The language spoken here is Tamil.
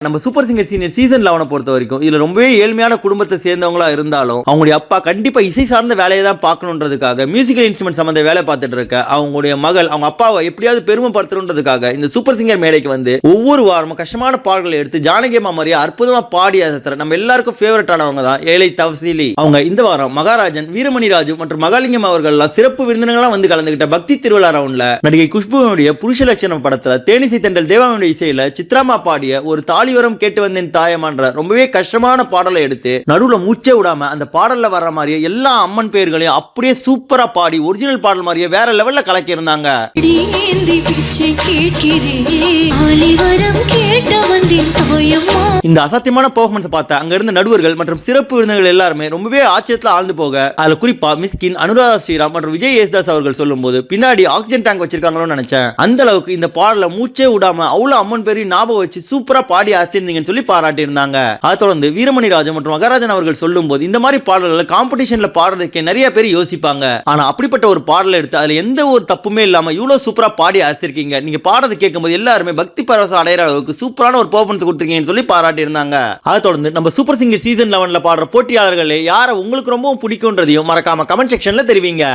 நம்ம சூப்பர் சிங்கர் சீனியர் சீசன் லெவனை பொறுத்த வரைக்கும் இதுல ரொம்பவே ஏழ்மையான குடும்பத்தை சேர்ந்தவங்களா இருந்தாலும் அவங்களுடைய அப்பா கண்டிப்பா இசை சார்ந்த வேலையை தான் பார்க்கணுன்றதுக்காக மியூசிக்கல் இன்ஸ்ட்ருமெண்ட் சம்மந்த வேலை பார்த்துட்டு இருக்க அவங்களுடைய மகள் அவங்க அப்பாவை எப்படியாவது பெருமைப்படுத்தணுன்றதுக்காக இந்த சூப்பர் சிங்கர் மேடைக்கு வந்து ஒவ்வொரு வாரமும் கஷ்டமான பாடல்களை எடுத்து ஜானகி அம்மா மாதிரியே அற்புதமா பாடி அசத்துற நம்ம எல்லாருக்கும் ஃபேவரட் ஆனவங்க தான் ஏழை தவசிலி. அவங்க இந்த வாரம் மகாராஜன் வீரமணி ராஜு மற்றும் மகாலிங்கம் அவர்கள்லாம் சிறப்பு விருந்தினங்களாக வந்து கலந்துகிட்ட பக்தி திருவிழா ரவுண்ட்ல நடிகை குஷ்புவனுடைய புருஷ லட்சணம் படத்துல தேனிசை தென்றல் தேவாவுடைய இசையில சித்ராமா பாடிய ஒரு தாலிவரம் கேட்டு வந்தேன் தாயமான்ற ரொம்பவே கஷ்டமான பாடலை எடுத்து நடுவுல மூச்சே விடாம அந்த பாடல்ல வர்ற மாதிரியே எல்லா அம்மன் பெயர்களையும் அப்படியே சூப்பரா பாடி ஒரிஜினல் பாடல் மாதிரியே வேற லெவல்ல கலக்கி இருந்தாங்க இந்த அசாத்தியமான பெர்ஃபார்மன்ஸ் பார்த்த அங்கிருந்த நடுவர்கள் மற்றும் சிறப்பு விருந்தினர்கள் எல்லாருமே ரொம்பவே ஆச்சரியத்தில் ஆழ்ந்து போக அதில் குறிப்பா மிஸ்கின் அனுராதா ஸ்ரீராம் மற்றும் விஜய் யேசுதாஸ் அவர்கள் சொல்லும்போது பின்னாடி ஆக்சிஜன் டேங்க் வச்சிருக்காங்களோன்னு நினைச்சேன். அந்த அளவுக்கு இந்த பாடல மூச்சே விடாம அவ்வளோ அம்மன் பேரையும் ஞாபகம் வச்சு சூப்பரா பாடி அசத்திருந்தீங்கன்னு சொல்லி பாராட்டி இருந்தாங்க அதை தொடர்ந்து வீரமணி ராஜன் மற்றும் மகராஜன் அவர்கள் சொல்லும்போது இந்த மாதிரி பாடல்களை காம்படிஷன்ல பாடுறதுக்கே நிறைய பேர் யோசிப்பாங்க. ஆனா அப்படிப்பட்ட ஒரு பாடலை எடுத்து அதுல எந்த ஒரு தப்புமே இல்லாம இவ்வளவு சூப்பரா பாடி அசத்திருக்கீங்க. நீங்க பாடுறது கேட்கும்போது எல்லாருமே பக்தி பரவசம் அடையிற அளவுக்கு சூப்பரான ஒரு பர்ஃபார்மன்ஸ் கொடுத்துருக்கீங்கன்னு சொல்லி பாராட்டி இருந்தாங்க அதை தொடர்ந்து நம்ம சூப்பர் சிங்கர் சீசன் லெவன்ல பாடுற போட்டியாளர்களே யாரை உங்களுக்கு ரொம்பவும் பிடிக்கும்ன்றதையும் மறக்காம கமெண்ட் செக்ஷன்ல தெரிவிங்க.